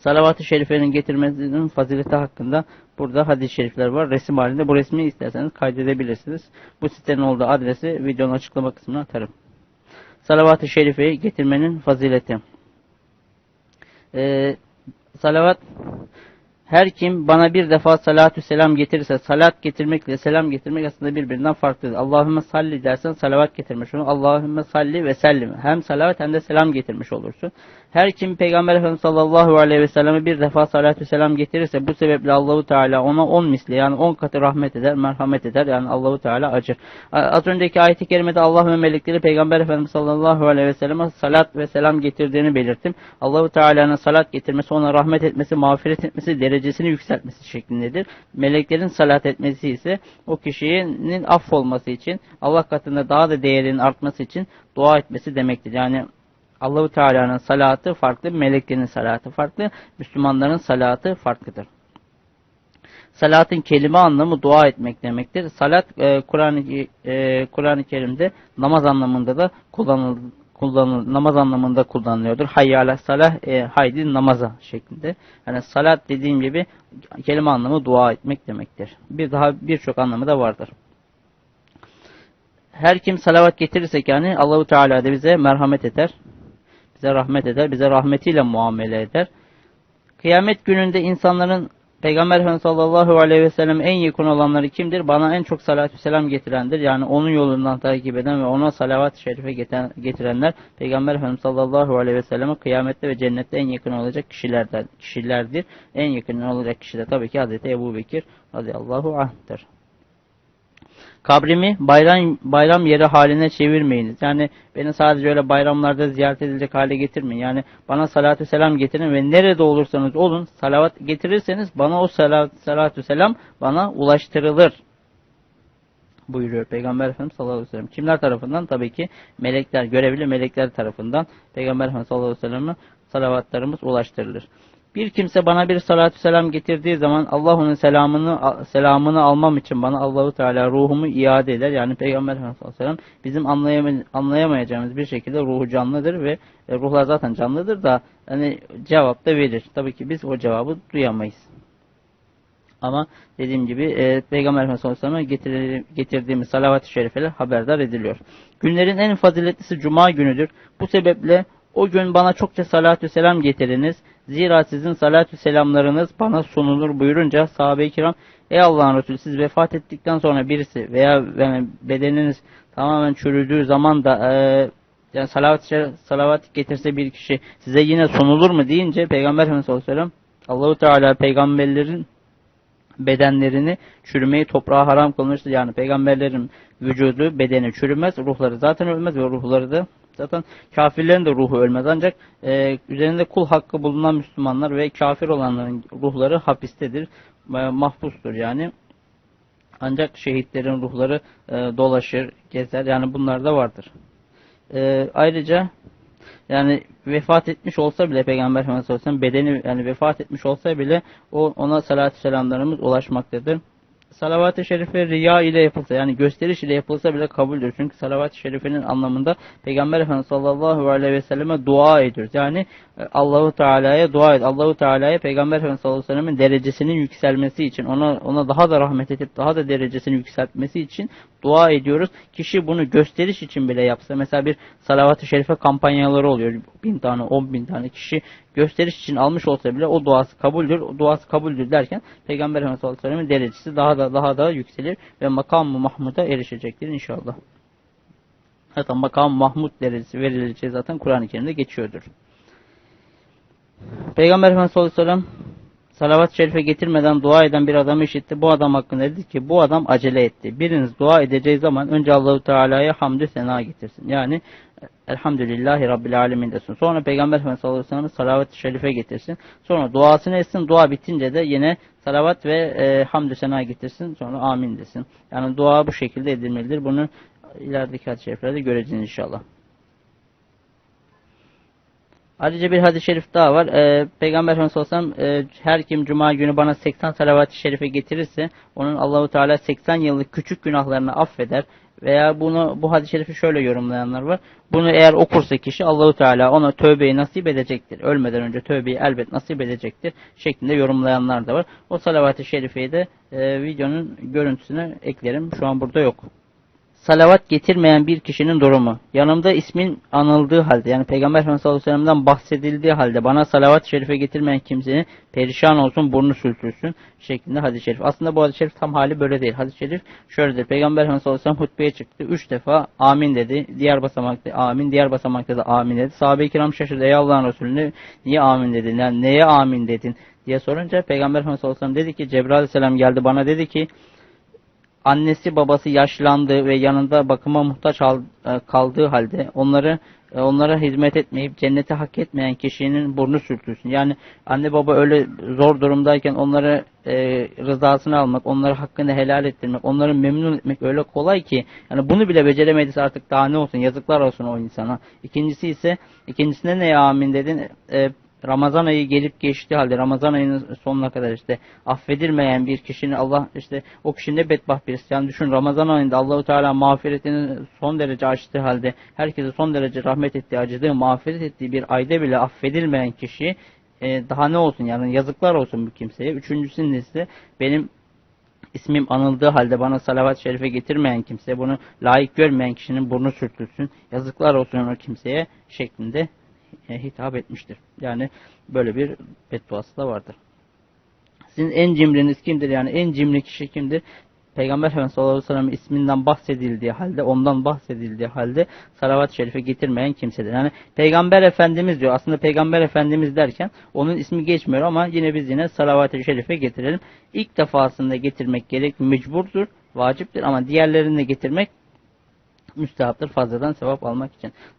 Salavat-ı şerifenin getirmesinin fazileti hakkında burada hadis-i şerifler var. Resim halinde bu resmi isterseniz kaydedebilirsiniz. Bu sitenin olduğu adresi videonun açıklama kısmına atarım. Salavat-ı şerifeyi getirmenin fazileti. Ee, salavat her kim bana bir defa salatü selam getirirse salat getirmekle selam getirmek aslında birbirinden farklıdır. Allahümme salli dersen salavat getirmiş olur. Allahümme salli ve sellim. Hem salavat hem de selam getirmiş olursun. Her kim Peygamber Efendimiz sallallahu aleyhi ve selleme bir defa salatü selam getirirse bu sebeple Allahu Teala ona on misli yani on katı rahmet eder, merhamet eder. Yani Allahu Teala acır. Az önceki ayet-i kerimede Allah ve melekleri Peygamber Efendimiz sallallahu aleyhi ve selleme salat ve selam getirdiğini belirttim. Allahu Teala'nın salat getirmesi, ona rahmet etmesi, mağfiret etmesi, derecesini yükseltmesi şeklindedir. Meleklerin salat etmesi ise o kişinin affolması için, Allah katında daha da değerinin artması için dua etmesi demektir. Yani Allahu Teala'nın salatı farklı, meleklerin salatı farklı, Müslümanların salatı farklıdır. Salatın kelime anlamı dua etmek demektir. Salat e, Kur'an-ı e, Kur'an-ı Kerim'de namaz anlamında da kullanılır. Kullanılır, namaz anlamında kullanılıyordur. Hayyâle salah, e, haydi namaza şeklinde. Yani salat dediğim gibi kelime anlamı dua etmek demektir. Bir daha birçok anlamı da vardır her kim salavat getirirsek yani Allahu Teala da bize merhamet eder. Bize rahmet eder. Bize rahmetiyle muamele eder. Kıyamet gününde insanların Peygamber Efendimiz sallallahu aleyhi ve sellem en yakın olanları kimdir? Bana en çok salatü selam getirendir. Yani onun yolundan takip eden ve ona salavat-ı şerife getirenler Peygamber Efendimiz sallallahu aleyhi ve selleme kıyamette ve cennette en yakın olacak kişilerden, kişilerdir. En yakın olacak kişi de tabii ki Hazreti Ebu Bekir radıyallahu anh'tır. Kabrimi bayram, bayram yeri haline çevirmeyiniz. Yani beni sadece öyle bayramlarda ziyaret edilecek hale getirmeyin. Yani bana salatü selam getirin ve nerede olursanız olun salavat getirirseniz bana o salat, salatü selam bana ulaştırılır buyuruyor Peygamber Efendimiz sallallahu aleyhi ve sellem. Kimler tarafından? Tabii ki melekler, görevli melekler tarafından Peygamber Efendimiz sallallahu aleyhi ve sellem'e salavatlarımız ulaştırılır. Bir kimse bana bir salatü selam getirdiği zaman Allah onun selamını selamını almam için bana Allahu Teala ruhumu iade eder. Yani Peygamber Efendimiz sallallahu aleyhi ve sellem bizim anlayamay anlayamayacağımız bir şekilde ruhu canlıdır ve e, ruhlar zaten canlıdır da hani cevap da verir. Tabii ki biz o cevabı duyamayız. Ama dediğim gibi e, Peygamber Efendimiz sallallahu aleyhi ve sellem getirdiğimiz salavat-ı şerifeler haberdar ediliyor. Günlerin en faziletlisi cuma günüdür. Bu sebeple o gün bana çokça salatü selam getiriniz. Zira sizin salatü selamlarınız bana sunulur buyurunca sahabe-i kiram Ey Allah'ın Resulü siz vefat ettikten sonra birisi veya bedeniniz tamamen çürüdüğü zaman da e, yani salavat, salavat getirse bir kişi size yine sunulur mu deyince Peygamber Efendimiz sallallahu Allahu Teala peygamberlerin bedenlerini çürümeyi toprağa haram kılmıştır. Yani peygamberlerin vücudu, bedeni çürümez, ruhları zaten ölmez ve ruhları da Zaten kafirlerin de ruhu ölmez ancak e, üzerinde kul hakkı bulunan Müslümanlar ve kafir olanların ruhları hapistedir, e, mahpustur yani. Ancak şehitlerin ruhları e, dolaşır, gezer yani bunlar da vardır. E, ayrıca yani vefat etmiş olsa bile Peygamber Efendimiz bedeni yani vefat etmiş olsa bile o ona salatü selamlarımız ulaşmaktadır salavat-ı şerife riya ile yapılsa yani gösteriş ile yapılsa bile kabuldür. Çünkü salavat-ı şerifenin anlamında Peygamber Efendimiz sallallahu aleyhi ve selleme dua ediyoruz. Yani e, Allahu Teala'ya dua et. Allahu Teala'ya Peygamber Efendimiz sallallahu aleyhi ve sellemin derecesinin yükselmesi için ona ona daha da rahmet edip daha da derecesini yükseltmesi için dua ediyoruz. Kişi bunu gösteriş için bile yapsa mesela bir salavat-ı şerife kampanyaları oluyor. Bin tane, on bin tane kişi gösteriş için almış olsa bile o duası kabuldür. O duası kabuldür derken Peygamber Efendimiz sallallahu derecesi daha da daha da yükselir ve makam-ı Mahmud'a erişecektir inşallah. Zaten makam Mahmud derecesi verileceği zaten Kur'an-ı Kerim'de geçiyordur. Peygamber Efendimiz sallallahu salavat-ı şerife getirmeden dua eden bir adamı işitti. Bu adam hakkında dedi ki bu adam acele etti. Biriniz dua edeceği zaman önce Allahu Teala'ya hamdü sena getirsin. Yani Elhamdülillahi Rabbil Alemin desin. Sonra Peygamber Efendimiz sallallahu aleyhi ve salavat-ı şerife getirsin. Sonra duasını etsin. Dua bitince de yine salavat ve e, hamdü sena getirsin. Sonra amin desin. Yani dua bu şekilde edilmelidir. Bunu ilerideki hadis-i şeriflerde göreceğiz inşallah. Ayrıca bir hadis-i şerif daha var. Ee, Peygamber Efendimiz sellem, e, her kim cuma günü bana 80 salavat-ı şerife getirirse onun Allahu Teala 80 yıllık küçük günahlarını affeder veya bunu bu hadis-i şerifi şöyle yorumlayanlar var. Bunu eğer okursa kişi Allahu Teala ona tövbeyi nasip edecektir. Ölmeden önce tövbeyi elbet nasip edecektir şeklinde yorumlayanlar da var. O salavat-ı şerifeyi de e, videonun görüntüsüne eklerim. Şu an burada yok salavat getirmeyen bir kişinin durumu. Yanımda ismin anıldığı halde yani Peygamber Efendimiz sallallahu aleyhi ve sellem'den bahsedildiği halde bana salavat-ı şerife getirmeyen kimsenin perişan olsun burnu sürtülsün şeklinde hadis-i şerif. Aslında bu hadis-i şerif tam hali böyle değil. Hadis-i şerif şöyledir. Peygamber Efendimiz sallallahu aleyhi ve sellem hutbeye çıktı. Üç defa amin dedi. Diğer basamakta amin. Diğer basamakta da amin dedi. Sahabe-i kiram şaşırdı. Ey Allah'ın Resulü niye amin dedin? Yani neye amin dedin? diye sorunca Peygamber Efendimiz sallallahu aleyhi ve sellem dedi ki Cebrail aleyhisselam geldi bana dedi ki annesi babası yaşlandı ve yanında bakıma muhtaç e, kaldığı halde onları e, onlara hizmet etmeyip cenneti hak etmeyen kişinin burnu sürtülsün. Yani anne baba öyle zor durumdayken onları e, rızasını almak, onları hakkını helal ettirmek, onları memnun etmek öyle kolay ki yani bunu bile beceremediyse artık daha ne olsun yazıklar olsun o insana. İkincisi ise ikincisine neye amin dedin? E, Ramazan ayı gelip geçtiği halde Ramazan ayının sonuna kadar işte affedilmeyen bir kişinin Allah işte o kişi ne bedbaht birisi. Yani düşün Ramazan ayında Allahu Teala mağfiretini son derece açtığı halde herkese son derece rahmet ettiği, acıdığı, mağfiret ettiği bir ayda bile affedilmeyen kişi e, daha ne olsun yani yazıklar olsun bu kimseye. Üçüncüsünün ise benim ismim anıldığı halde bana salavat-ı şerife getirmeyen kimse, bunu layık görmeyen kişinin burnu sürtülsün, yazıklar olsun o kimseye şeklinde hitap etmiştir. Yani böyle bir bedduası da vardır. Sizin en cimriniz kimdir? Yani en cimri kişi kimdir? Peygamber Efendimiz sallallahu aleyhi ve sellem isminden bahsedildiği halde, ondan bahsedildiği halde salavat-ı şerife getirmeyen kimsedir. Yani Peygamber Efendimiz diyor. Aslında Peygamber Efendimiz derken onun ismi geçmiyor ama yine biz yine salavat-ı şerife getirelim. İlk defasında getirmek gerek mecburdur, vaciptir ama diğerlerini de getirmek müstehaptır fazladan sevap almak için.